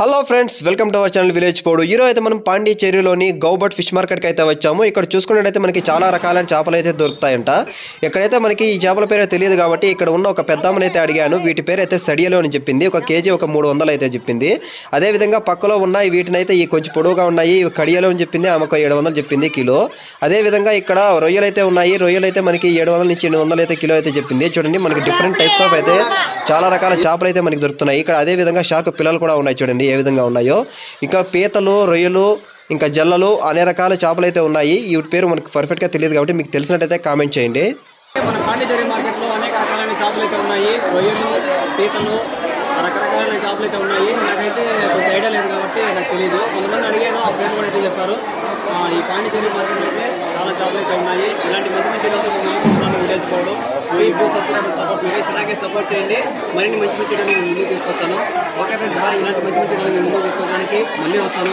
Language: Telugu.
Hello friends welcome to our channel village పోడు ఈరోజు అయితే మనం పాండిచేరిలోని గౌబట్ ఫిష్ మార్కెట్కి అయితే వచ్చాము. ఇక్కడ చూసుకున్నట్టయితే మనకి చాలా రకాలైన చేపలు అయితే దొరుకుతాయంట. ఇక్కడైతే మనకి ఈ చేపల పేరు తెలియదు కాబట్టి ఇక్కడ ఉన్న ఒక పెద్దమ్మని అయితే అడిగాను. వీటి పేరు అయితే సడియలు అని చెప్పింది. ఒక కేజీ ఒక మూడు వందలు అయితే చెప్పింది. అదేవిధంగా పక్కలో ఉన్నాయి వీటిని అయితే ఈ కొంచెం పొడవుగా ఉన్నాయి. ఇవి కడియలు అని చెప్పింది. ఆమె ఒక ఏడు వందలు చెప్పింది కిలో. అదేవిధంగా ఇక్కడ రొయ్యలు అయితే ఉన్నాయి. రొయ్యలు అయితే మనకి ఏడు వందల నుంచి ఎనిమిది వందలు అయితే కిలో అయితే చెప్పింది. చూడండి మనకి డిఫరెంట్ టైప్స్ ఆఫ్ అయితే చాలా రకాల చేపలు అయితే మనకి దొరుకుతున్నాయి. ఇక్కడ అదే విధంగా షార్క్ పిల్లలు కూడా ఉన్నాయి చూడండి ఏ విధంగా ఉన్నాయో. ఇంకా పీతలు రొయ్యలు ఇంకా జల్లలు అనే రకాల చేపలు అయితే ఉన్నాయి. వీటి పేరు మనకు పర్ఫెక్ట్గా తెలియదు కాబట్టి మీకు తెలిసినట్టయితే కామెంట్ చేయండి. మన పాండిచేరి మార్కెట్లో అనేక రకాలైన చేపలు అయితే ఉన్నాయి. రొయ్యలు పీతలు రకరకాలైన చేపలు అయితే ఉన్నాయి. నాకైతే కొంచెం ఐడియా లేదు కాబట్టి నాకు తెలియదు కొంతమంది అడిగాను ఆ పేరు కూడా అయితే చెప్పారు. ఈ పాండిచేరి మార్కెట్లో అయితే చాలా చేపలు అయితే ఉన్నాయి. ఇలాంటి మంచి మంచి వీడియోలు మేము please do subscribe support please ఇలాగే సపోర్ట్ చేయండి. మరిన్ని మంచి మంచి వీడియోలు నేను ముందుకు తీసుకొస్తాను. ఓకే ఫ్రెండ్స్ ఇలాంటి మంచి మంచి వీడియోలు నేను ముందుకు తీసుకోవడానికి మళ్ళీ వస్తాను.